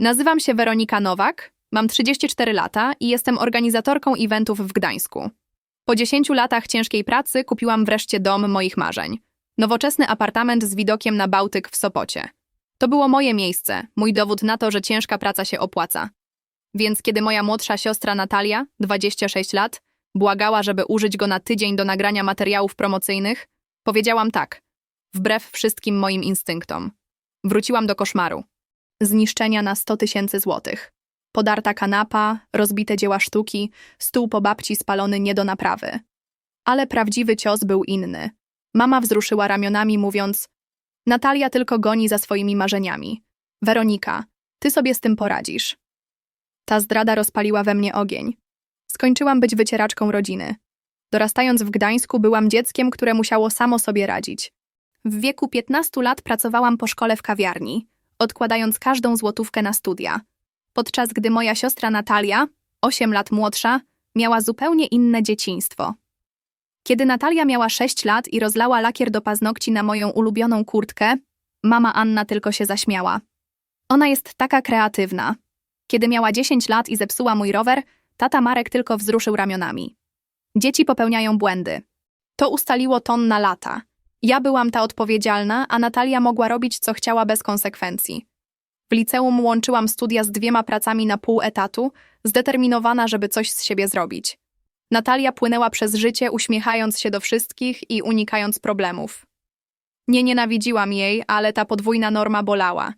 Nazywam się Weronika Nowak, mam 34 lata i jestem organizatorką eventów w Gdańsku. Po 10 latach ciężkiej pracy kupiłam wreszcie dom moich marzeń. Nowoczesny apartament z widokiem na Bałtyk w Sopocie. To było moje miejsce, mój dowód na to, że ciężka praca się opłaca. Więc kiedy moja młodsza siostra Natalia, 26 lat, błagała, żeby użyć go na tydzień do nagrania materiałów promocyjnych, powiedziałam tak, wbrew wszystkim moim instynktom. Wróciłam do koszmaru. Zniszczenia na 100 tysięcy złotych. Podarta kanapa, rozbite dzieła sztuki, stół po babci spalony nie do naprawy. Ale prawdziwy cios był inny. Mama wzruszyła ramionami, mówiąc: Natalia tylko goni za swoimi marzeniami. Weronika, ty sobie z tym poradzisz. Ta zdrada rozpaliła we mnie ogień. Skończyłam być wycieraczką rodziny. Dorastając w Gdańsku, byłam dzieckiem, które musiało samo sobie radzić. W wieku 15 lat pracowałam po szkole w kawiarni, odkładając każdą złotówkę na studia. Podczas gdy moja siostra Natalia, 8 lat młodsza, miała zupełnie inne dzieciństwo. Kiedy Natalia miała 6 lat i rozlała lakier do paznokci na moją ulubioną kurtkę, mama Anna tylko się zaśmiała. Ona jest taka kreatywna. Kiedy miała 10 lat i zepsuła mój rower, tata Marek tylko wzruszył ramionami. Dzieci popełniają błędy. To ustaliło ton na lata. Ja byłam ta odpowiedzialna, a Natalia mogła robić, co chciała bez konsekwencji. W liceum łączyłam studia z dwiema pracami na pół etatu, zdeterminowana, żeby coś z siebie zrobić. Natalia płynęła przez życie, uśmiechając się do wszystkich i unikając problemów. Nie nienawidziłam jej, ale ta podwójna norma bolała.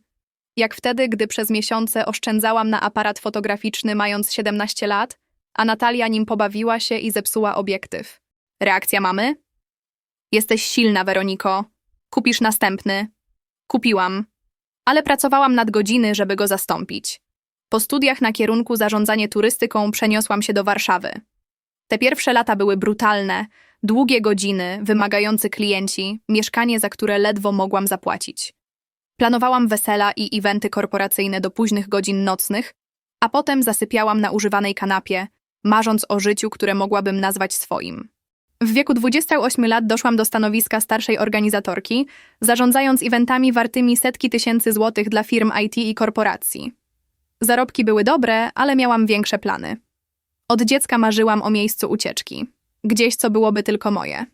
Jak wtedy, gdy przez miesiące oszczędzałam na aparat fotograficzny mając 17 lat, a Natalia nim pobawiła się i zepsuła obiektyw. Reakcja mamy? Jesteś silna, Weroniko. Kupisz następny. Kupiłam. Ale pracowałam nad godziny, żeby go zastąpić. Po studiach na kierunku zarządzanie turystyką przeniosłam się do Warszawy. Te pierwsze lata były brutalne, długie godziny, wymagający klienci, mieszkanie, za które ledwo mogłam zapłacić. Planowałam wesela i eventy korporacyjne do późnych godzin nocnych, a potem zasypiałam na używanej kanapie, marząc o życiu, które mogłabym nazwać swoim. W wieku 28 lat doszłam do stanowiska starszej organizatorki, zarządzając eventami wartymi setki tysięcy złotych dla firm IT i korporacji. Zarobki były dobre, ale miałam większe plany. Od dziecka marzyłam o miejscu ucieczki. Gdzieś, co byłoby tylko moje.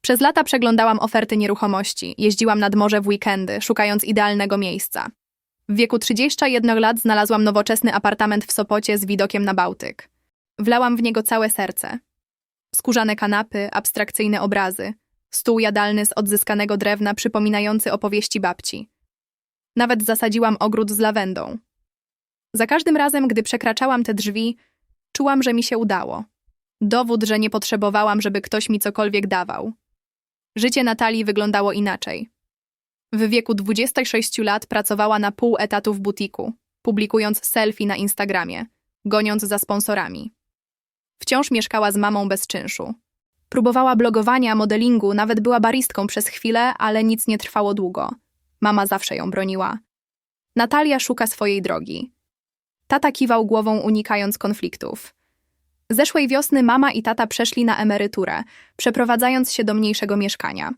Przez lata przeglądałam oferty nieruchomości, jeździłam nad morze w weekendy, szukając idealnego miejsca. W wieku 31 lat znalazłam nowoczesny apartament w Sopocie z widokiem na Bałtyk. Wlałam w niego całe serce. Skórzane kanapy, abstrakcyjne obrazy, stół jadalny z odzyskanego drewna przypominający opowieści babci. Nawet zasadziłam ogród z lawendą. Za każdym razem, gdy przekraczałam te drzwi, czułam, że mi się udało. Dowód, że nie potrzebowałam, żeby ktoś mi cokolwiek dawał. Życie Natalii wyglądało inaczej. W wieku 26 lat pracowała na pół etatu w butiku, publikując selfie na Instagramie, goniąc za sponsorami. Wciąż mieszkała z mamą bez czynszu. Próbowała blogowania, modelingu, nawet była baristką przez chwilę, ale nic nie trwało długo. Mama zawsze ją broniła. Natalia szuka swojej drogi. Tata kiwał głową, unikając konfliktów. Zeszłej wiosny mama i tata przeszli na emeryturę, przeprowadzając się do mniejszego mieszkania.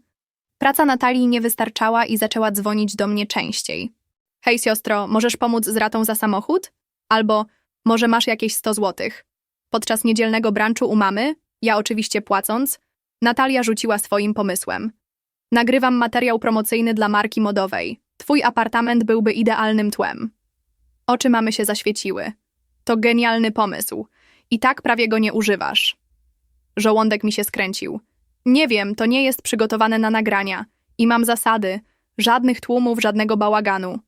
Praca Natalii nie wystarczała i zaczęła dzwonić do mnie częściej. Hej siostro, możesz pomóc z ratą za samochód? Albo może masz jakieś 100 złotych? Podczas niedzielnego branczu u mamy, ja oczywiście płacąc, Natalia rzuciła swoim pomysłem. Nagrywam materiał promocyjny dla marki modowej. Twój apartament byłby idealnym tłem. Oczy mamy się zaświeciły. To genialny pomysł. I tak prawie go nie używasz. Żołądek mi się skręcił. Nie wiem, to nie jest przygotowane na nagrania. I mam zasady. Żadnych tłumów, żadnego bałaganu.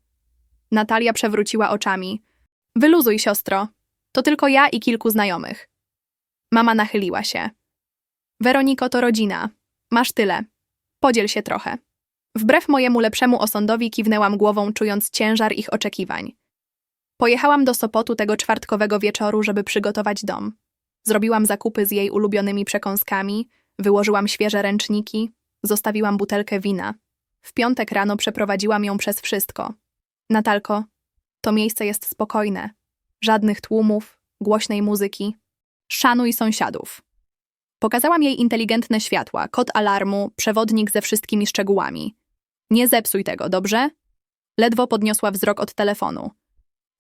Natalia przewróciła oczami. Wyluzuj, siostro. To tylko ja i kilku znajomych. Mama nachyliła się. Weroniko to rodzina. Masz tyle. Podziel się trochę. Wbrew mojemu lepszemu osądowi kiwnęłam głową, czując ciężar ich oczekiwań. Pojechałam do Sopotu tego czwartkowego wieczoru, żeby przygotować dom. Zrobiłam zakupy z jej ulubionymi przekąskami, wyłożyłam świeże ręczniki, zostawiłam butelkę wina. W piątek rano przeprowadziłam ją przez wszystko. Natalko, to miejsce jest spokojne. Żadnych tłumów, głośnej muzyki. Szanuj sąsiadów. Pokazałam jej inteligentne światła, kod alarmu, przewodnik ze wszystkimi szczegółami. Nie zepsuj tego, dobrze? Ledwo podniosła wzrok od telefonu.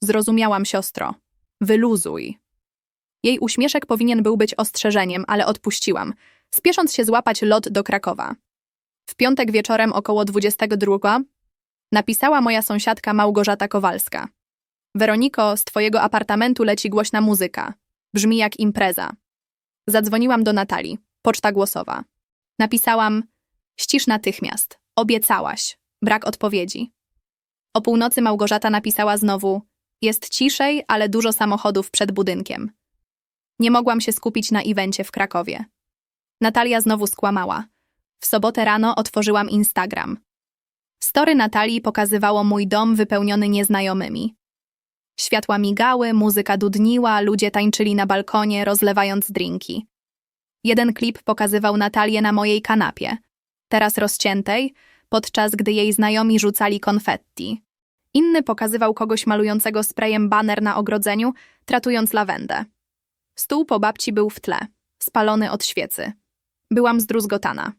Zrozumiałam, siostro. Wyluzuj. Jej uśmieszek powinien był być ostrzeżeniem, ale odpuściłam, spiesząc się złapać lot do Krakowa. W piątek wieczorem około 22 napisała moja sąsiadka Małgorzata Kowalska. Weroniko, z twojego apartamentu leci głośna muzyka. Brzmi jak impreza. Zadzwoniłam do Natalii. Poczta głosowa. Napisałam: Ścisz natychmiast. Obiecałaś. Brak odpowiedzi. O północy Małgorzata napisała znowu: Jest ciszej, ale dużo samochodów przed budynkiem. Nie mogłam się skupić na evencie w Krakowie. Natalia znowu skłamała. W sobotę rano otworzyłam Instagram. Story Natalii pokazywało mój dom wypełniony nieznajomymi. Światła migały, muzyka dudniła, ludzie tańczyli na balkonie, rozlewając drinki. Jeden klip pokazywał Natalię na mojej kanapie, teraz rozciętej, podczas gdy jej znajomi rzucali konfetti. Inny pokazywał kogoś malującego sprayem baner na ogrodzeniu, tratując lawendę. Stół po babci był w tle, spalony od świecy. Byłam zdruzgotana.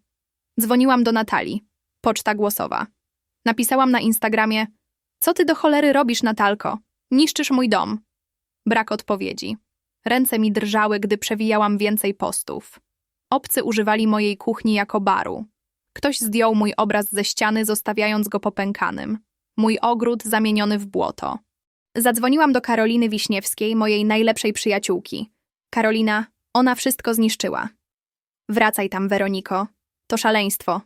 Dzwoniłam do Natalii. Poczta głosowa. Napisałam na Instagramie: Co ty do cholery robisz, Natalko? Niszczysz mój dom. Brak odpowiedzi. Ręce mi drżały, gdy przewijałam więcej postów. Obcy używali mojej kuchni jako baru. Ktoś zdjął mój obraz ze ściany, zostawiając go popękanym. Mój ogród zamieniony w błoto. Zadzwoniłam do Karoliny Wiśniewskiej, mojej najlepszej przyjaciółki. Karolina, ona wszystko zniszczyła. Wracaj tam, Weroniko. To szaleństwo.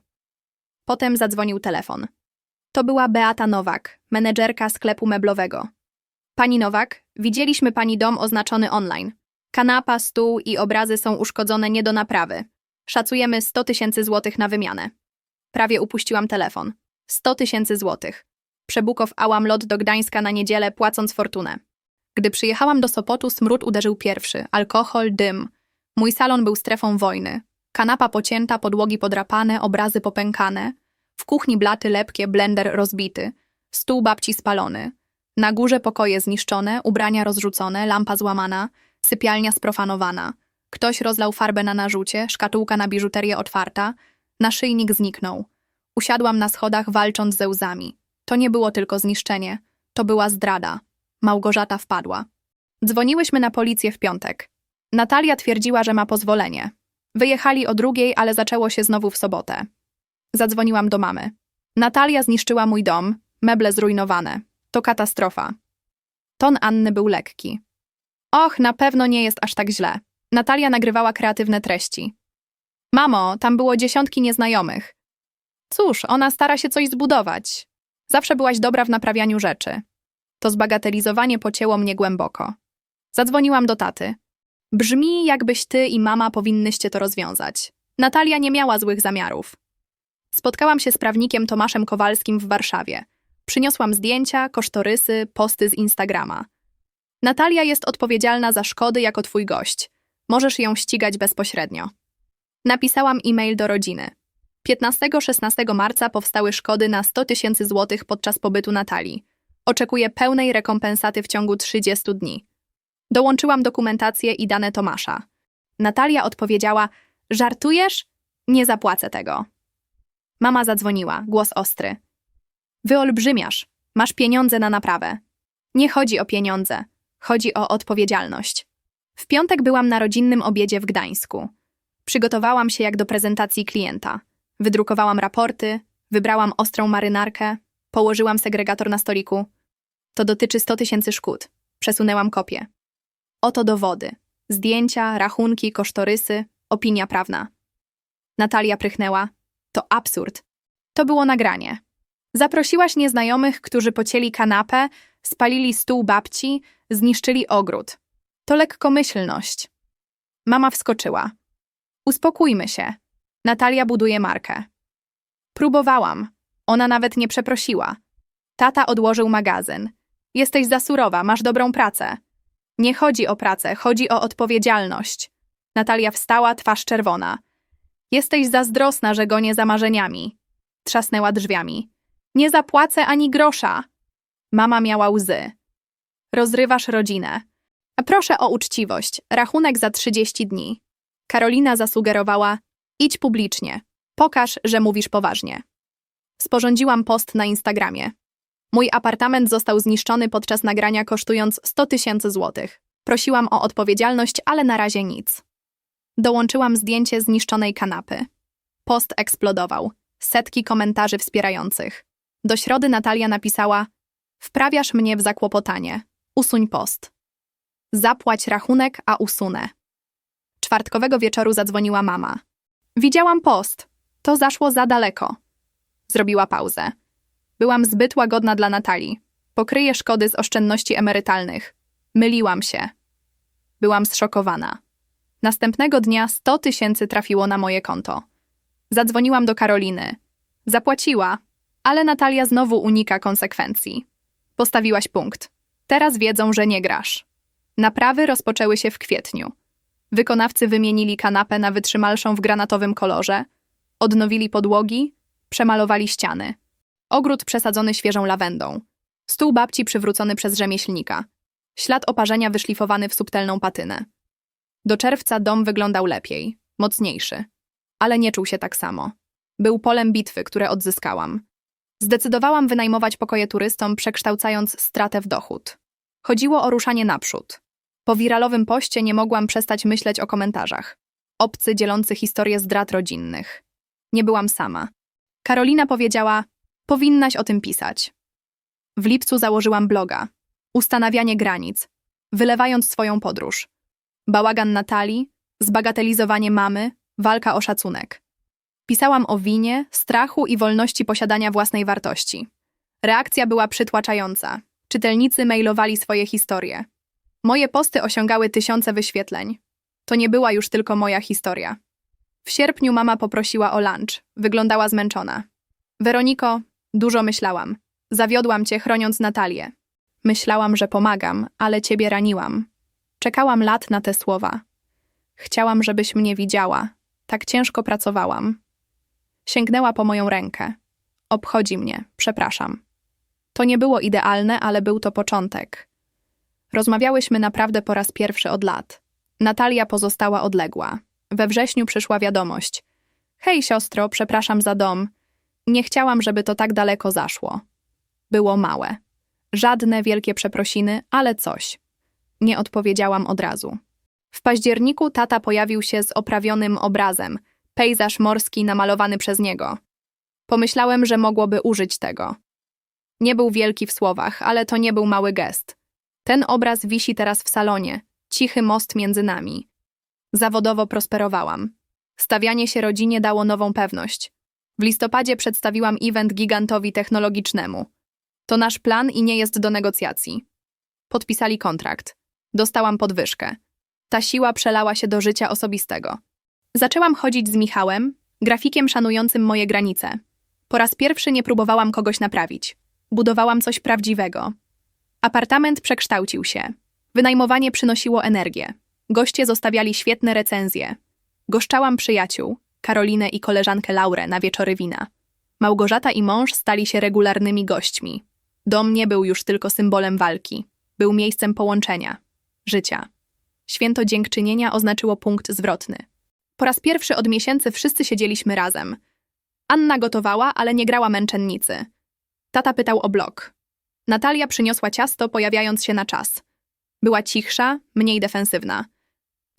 Potem zadzwonił telefon. To była Beata Nowak, menedżerka sklepu meblowego. Pani Nowak, widzieliśmy pani dom oznaczony online. Kanapa, stół i obrazy są uszkodzone nie do naprawy. Szacujemy 100 tysięcy złotych na wymianę. Prawie upuściłam telefon. 100 tysięcy złotych. Przebukowałam lot do Gdańska na niedzielę, płacąc fortunę. Gdy przyjechałam do Sopotu, smród uderzył pierwszy. Alkohol, dym. Mój salon był strefą wojny. Kanapa pocięta, podłogi podrapane, obrazy popękane. W kuchni blaty lepkie, blender rozbity. Stół babci spalony. Na górze pokoje zniszczone, ubrania rozrzucone, lampa złamana, sypialnia sprofanowana. Ktoś rozlał farbę na narzucie, szkatułka na biżuterię otwarta, naszyjnik zniknął. Usiadłam na schodach, walcząc ze łzami. To nie było tylko zniszczenie, to była zdrada. Małgorzata wpadła. Dzwoniłyśmy na policję w piątek. Natalia twierdziła, że ma pozwolenie. Wyjechali o drugiej, ale zaczęło się znowu w sobotę. Zadzwoniłam do mamy. Natalia zniszczyła mój dom, meble zrujnowane. To katastrofa. Ton Anny był lekki. Och, na pewno nie jest aż tak źle. Natalia nagrywała kreatywne treści. Mamo, tam było dziesiątki nieznajomych. Cóż, ona stara się coś zbudować. Zawsze byłaś dobra w naprawianiu rzeczy. To zbagatelizowanie pocięło mnie głęboko. Zadzwoniłam do taty. Brzmi, jakbyś ty i mama powinnyście to rozwiązać. Natalia nie miała złych zamiarów. Spotkałam się z prawnikiem Tomaszem Kowalskim w Warszawie. Przyniosłam zdjęcia, kosztorysy, posty z Instagrama. Natalia jest odpowiedzialna za szkody jako twój gość. Możesz ją ścigać bezpośrednio. Napisałam e-mail do rodziny. 15-16 marca powstały szkody na 100 tysięcy złotych podczas pobytu Natalii. Oczekuję pełnej rekompensaty w ciągu 30 dni. Dołączyłam dokumentację i dane Tomasza. Natalia odpowiedziała: Żartujesz? Nie zapłacę tego. Mama zadzwoniła, głos ostry. Wyolbrzymiasz, masz pieniądze na naprawę. Nie chodzi o pieniądze, chodzi o odpowiedzialność. W piątek byłam na rodzinnym obiedzie w Gdańsku. Przygotowałam się jak do prezentacji klienta. Wydrukowałam raporty, wybrałam ostrą marynarkę, położyłam segregator na stoliku. To dotyczy 100 tysięcy szkód. Przesunęłam kopię. Oto dowody. Zdjęcia, rachunki, kosztorysy, opinia prawna. Natalia prychnęła. To absurd. To było nagranie. Zaprosiłaś nieznajomych, którzy pocięli kanapę, spalili stół babci, zniszczyli ogród. To lekkomyślność. Mama wskoczyła. Uspokójmy się. Natalia buduje markę. Próbowałam. Ona nawet nie przeprosiła. Tata odłożył magazyn. Jesteś za surowa, masz dobrą pracę. Nie chodzi o pracę, chodzi o odpowiedzialność. Natalia wstała, twarz czerwona. Jesteś zazdrosna, że gonię za marzeniami. Trzasnęła drzwiami. Nie zapłacę ani grosza. Mama miała łzy. Rozrywasz rodzinę. Proszę o uczciwość. Rachunek za 30 dni. Karolina zasugerowała: idź publicznie. Pokaż, że mówisz poważnie. Sporządziłam post na Instagramie. Mój apartament został zniszczony podczas nagrania kosztując 100 tysięcy złotych. Prosiłam o odpowiedzialność, ale na razie nic. Dołączyłam zdjęcie zniszczonej kanapy. Post eksplodował. Setki komentarzy wspierających. Do środy Natalia napisała: Wprawiasz mnie w zakłopotanie. Usuń post. Zapłać rachunek, a usunę. Czwartkowego wieczoru zadzwoniła mama. Widziałam post. To zaszło za daleko. Zrobiła pauzę. Byłam zbyt łagodna dla Natalii. Pokryję szkody z oszczędności emerytalnych. Myliłam się. Byłam zszokowana. Następnego dnia 100 tysięcy trafiło na moje konto. Zadzwoniłam do Karoliny. Zapłaciła, ale Natalia znowu unika konsekwencji. Postawiłaś punkt. Teraz wiedzą, że nie grasz. Naprawy rozpoczęły się w kwietniu. Wykonawcy wymienili kanapę na wytrzymalszą w granatowym kolorze, odnowili podłogi, przemalowali ściany. Ogród przesadzony świeżą lawendą. Stół babci przywrócony przez rzemieślnika. Ślad oparzenia wyszlifowany w subtelną patynę. Do czerwca dom wyglądał lepiej, mocniejszy. Ale nie czuł się tak samo. Był polem bitwy, które odzyskałam. Zdecydowałam wynajmować pokoje turystom, przekształcając stratę w dochód. Chodziło o ruszanie naprzód. Po wiralowym poście nie mogłam przestać myśleć o komentarzach. Obcy dzielący historię zdrad rodzinnych. Nie byłam sama. Karolina powiedziała: Powinnaś o tym pisać. W lipcu założyłam bloga. Ustanawianie granic, wylewając swoją podróż. Bałagan Natalii, zbagatelizowanie mamy, walka o szacunek. Pisałam o winie, strachu i wolności posiadania własnej wartości. Reakcja była przytłaczająca. Czytelnicy mailowali swoje historie. Moje posty osiągały tysiące wyświetleń. To nie była już tylko moja historia. W sierpniu mama poprosiła o lunch. Wyglądała zmęczona. Weroniko, dużo myślałam. Zawiodłam cię, chroniąc Natalię. Myślałam, że pomagam, ale ciebie raniłam. Czekałam lat na te słowa. Chciałam, żebyś mnie widziała. Tak ciężko pracowałam. Sięgnęła po moją rękę. Obchodzi mnie, przepraszam. To nie było idealne, ale był to początek. Rozmawiałyśmy naprawdę po raz pierwszy od lat. Natalia pozostała odległa. We wrześniu przyszła wiadomość. Hej, siostro, przepraszam za dom. Nie chciałam, żeby to tak daleko zaszło. Było małe. Żadne wielkie przeprosiny, ale coś. Nie odpowiedziałam od razu. W październiku tata pojawił się z oprawionym obrazem, pejzaż morski namalowany przez niego. Pomyślałem, że mogłoby użyć tego. Nie był wielki w słowach, ale to nie był mały gest. Ten obraz wisi teraz w salonie, cichy most między nami. Zawodowo prosperowałam. Stawianie się rodzinie dało nową pewność. W listopadzie przedstawiłam event gigantowi technologicznemu. To nasz plan i nie jest do negocjacji. Podpisali kontrakt. Dostałam podwyżkę. Ta siła przelała się do życia osobistego. Zaczęłam chodzić z Michałem, grafikiem szanującym moje granice. Po raz pierwszy nie próbowałam kogoś naprawić. Budowałam coś prawdziwego. Apartament przekształcił się. Wynajmowanie przynosiło energię. Goście zostawiali świetne recenzje. Goszczałam przyjaciół, Karolinę i koleżankę Laurę na wieczory wina. Małgorzata i mąż stali się regularnymi gośćmi. Dom nie był już tylko symbolem walki. Był miejscem połączenia, życia. Święto dziękczynienia oznaczyło punkt zwrotny. Po raz pierwszy od miesięcy wszyscy siedzieliśmy razem. Anna gotowała, ale nie grała męczennicy. Tata pytał o blok. Natalia przyniosła ciasto, pojawiając się na czas. Była cichsza, mniej defensywna.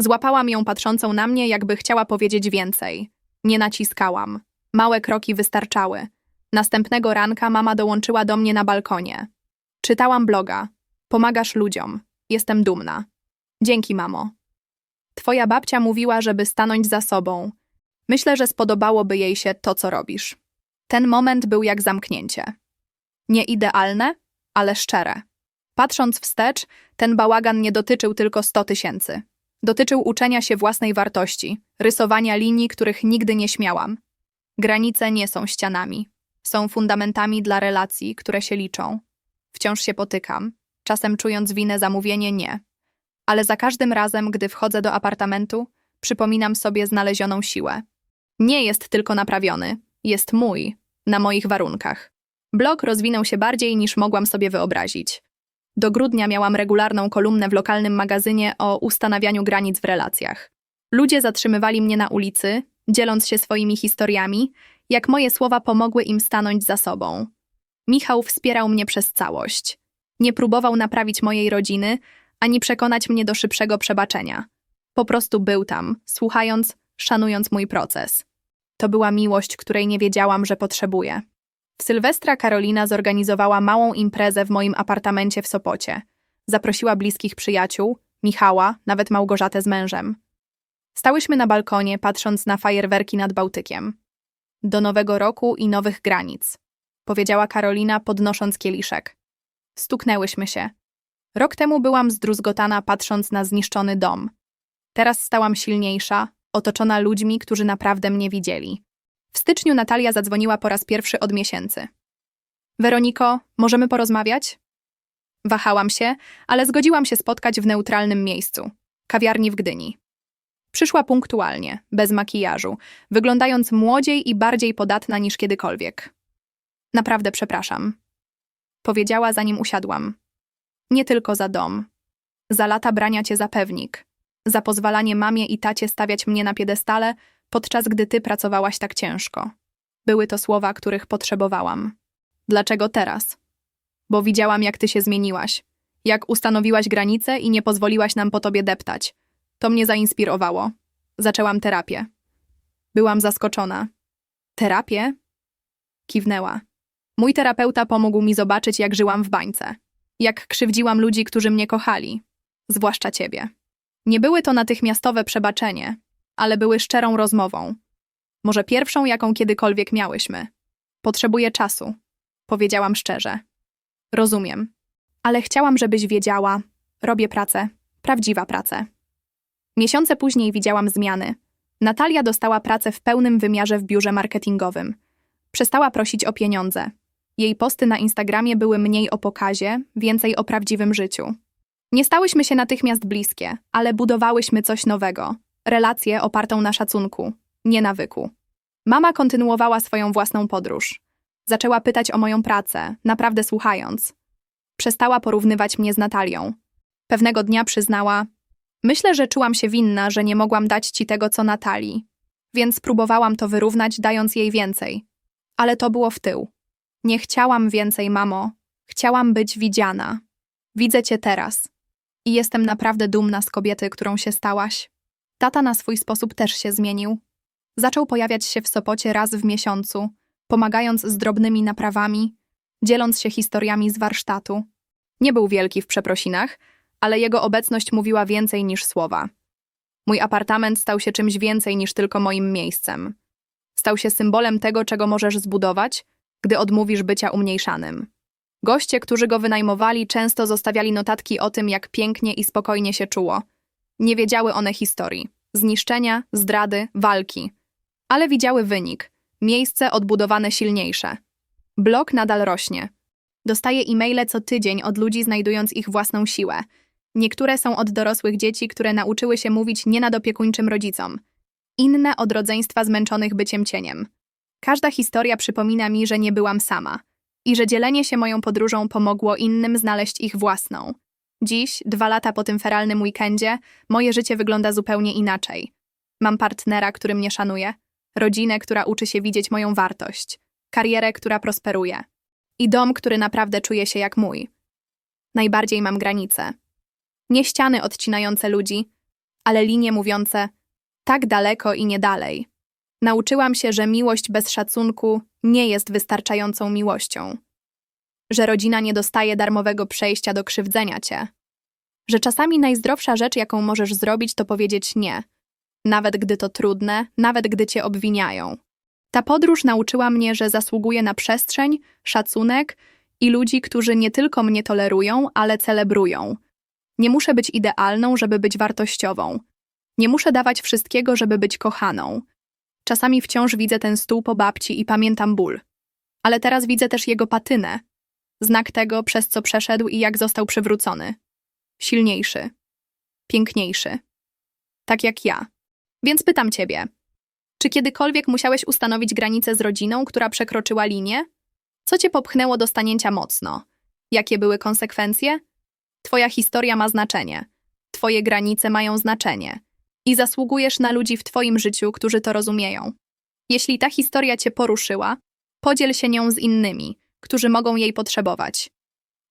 Złapałam ją patrzącą na mnie, jakby chciała powiedzieć więcej. Nie naciskałam. Małe kroki wystarczały. Następnego ranka mama dołączyła do mnie na balkonie. Czytałam bloga. Pomagasz ludziom. Jestem dumna. Dzięki, mamo. Twoja babcia mówiła, żeby stanąć za sobą. Myślę, że spodobałoby jej się to, co robisz. Ten moment był jak zamknięcie. Nie idealne, ale szczere. Patrząc wstecz, ten bałagan nie dotyczył tylko 100 tysięcy. Dotyczył uczenia się własnej wartości, rysowania linii, których nigdy nie śmiałam. Granice nie są ścianami. Są fundamentami dla relacji, które się liczą. Wciąż się potykam, czasem czując winę za mówienie nie. Ale za każdym razem, gdy wchodzę do apartamentu, przypominam sobie znalezioną siłę. Nie jest tylko naprawiony, jest mój, na moich warunkach. Blog rozwinął się bardziej niż mogłam sobie wyobrazić. Do grudnia miałam regularną kolumnę w lokalnym magazynie o ustanawianiu granic w relacjach. Ludzie zatrzymywali mnie na ulicy, dzieląc się swoimi historiami, jak moje słowa pomogły im stanąć za sobą. Michał wspierał mnie przez całość. Nie próbował naprawić mojej rodziny, ani przekonać mnie do szybszego przebaczenia. Po prostu był tam, słuchając, szanując mój proces. To była miłość, której nie wiedziałam, że potrzebuję. W Sylwestra Karolina zorganizowała małą imprezę w moim apartamencie w Sopocie. Zaprosiła bliskich przyjaciół, Michała, nawet Małgorzatę z mężem. Stałyśmy na balkonie, patrząc na fajerwerki nad Bałtykiem. Do nowego roku i nowych granic, powiedziała Karolina, podnosząc kieliszek. Stuknęłyśmy się. Rok temu byłam zdruzgotana, patrząc na zniszczony dom. Teraz stałam silniejsza, otoczona ludźmi, którzy naprawdę mnie widzieli. W styczniu Natalia zadzwoniła po raz pierwszy od miesięcy. Weroniko, możemy porozmawiać? Wahałam się, ale zgodziłam się spotkać w neutralnym miejscu kawiarni w Gdyni. Przyszła punktualnie, bez makijażu, wyglądając młodziej i bardziej podatna niż kiedykolwiek. Naprawdę przepraszam. Powiedziała, zanim usiadłam. Nie tylko za dom. Za lata brania cię za pewnik. Za pozwalanie mamie i tacie stawiać mnie na piedestale, podczas gdy ty pracowałaś tak ciężko. Były to słowa, których potrzebowałam. Dlaczego teraz? Bo widziałam, jak ty się zmieniłaś. Jak ustanowiłaś granice i nie pozwoliłaś nam po tobie deptać. To mnie zainspirowało. Zaczęłam terapię. Byłam zaskoczona. Terapię? Kiwnęła. Mój terapeuta pomógł mi zobaczyć, jak żyłam w bańce. Jak krzywdziłam ludzi, którzy mnie kochali. Zwłaszcza ciebie. Nie były to natychmiastowe przebaczenie, ale były szczerą rozmową. Może pierwszą, jaką kiedykolwiek miałyśmy. Potrzebuję czasu. Powiedziałam szczerze. Rozumiem. Ale chciałam, żebyś wiedziała. Robię pracę. Prawdziwa pracę. Miesiące później widziałam zmiany. Natalia dostała pracę w pełnym wymiarze w biurze marketingowym. Przestała prosić o pieniądze. Jej posty na Instagramie były mniej o pokazie, więcej o prawdziwym życiu. Nie stałyśmy się natychmiast bliskie, ale budowałyśmy coś nowego relację opartą na szacunku, nie nawyku. Mama kontynuowała swoją własną podróż. Zaczęła pytać o moją pracę, naprawdę słuchając. Przestała porównywać mnie z Natalią. Pewnego dnia przyznała: Myślę, że czułam się winna, że nie mogłam dać ci tego, co Natalii, więc próbowałam to wyrównać, dając jej więcej. Ale to było w tył. Nie chciałam więcej, mamo. Chciałam być widziana. Widzę cię teraz. I jestem naprawdę dumna z kobiety, którą się stałaś. Tata na swój sposób też się zmienił. Zaczął pojawiać się w Sopocie raz w miesiącu, pomagając z drobnymi naprawami, dzieląc się historiami z warsztatu. Nie był wielki w przeprosinach, ale jego obecność mówiła więcej niż słowa. Mój apartament stał się czymś więcej niż tylko moim miejscem. Stał się symbolem tego, czego możesz zbudować, gdy odmówisz bycia umniejszanym. Goście, którzy go wynajmowali, często zostawiali notatki o tym, jak pięknie i spokojnie się czuło. Nie wiedziały one historii zniszczenia, zdrady, walki, ale widziały wynik miejsce odbudowane silniejsze. Blok nadal rośnie. Dostaję e-maile co tydzień od ludzi, znajdując ich własną siłę. Niektóre są od dorosłych dzieci, które nauczyły się mówić nie nadopiekuńczym rodzicom. Inne od rodzeństwa zmęczonych byciem cieniem. Każda historia przypomina mi, że nie byłam sama i że dzielenie się moją podróżą pomogło innym znaleźć ich własną. Dziś, dwa lata po tym feralnym weekendzie, moje życie wygląda zupełnie inaczej. Mam partnera, który mnie szanuje, rodzinę, która uczy się widzieć moją wartość, karierę, która prosperuje i dom, który naprawdę czuje się jak mój. Najbardziej mam granice. Nie ściany odcinające ludzi, ale linie mówiące tak daleko i nie dalej. Nauczyłam się, że miłość bez szacunku nie jest wystarczającą miłością. Że rodzina nie dostaje darmowego przejścia do krzywdzenia cię. Że czasami najzdrowsza rzecz, jaką możesz zrobić, to powiedzieć nie. Nawet gdy to trudne, nawet gdy cię obwiniają. Ta podróż nauczyła mnie, że zasługuję na przestrzeń, szacunek i ludzi, którzy nie tylko mnie tolerują, ale celebrują. Nie muszę być idealną, żeby być wartościową. Nie muszę dawać wszystkiego, żeby być kochaną. Czasami wciąż widzę ten stół po babci i pamiętam ból. Ale teraz widzę też jego patynę. Znak tego, przez co przeszedł i jak został przywrócony. Silniejszy. Piękniejszy. Tak jak ja. Więc pytam ciebie. Czy kiedykolwiek musiałeś ustanowić granicę z rodziną, która przekroczyła linię? Co cię popchnęło do stanięcia mocno? Jakie były konsekwencje? Twoja historia ma znaczenie. Twoje granice mają znaczenie i zasługujesz na ludzi w Twoim życiu, którzy to rozumieją. Jeśli ta historia Cię poruszyła, podziel się nią z innymi, którzy mogą jej potrzebować.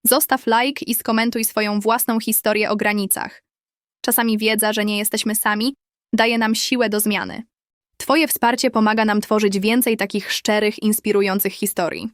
Zostaw like i skomentuj swoją własną historię o granicach. Czasami wiedza, że nie jesteśmy sami, daje nam siłę do zmiany. Twoje wsparcie pomaga nam tworzyć więcej takich szczerych, inspirujących historii.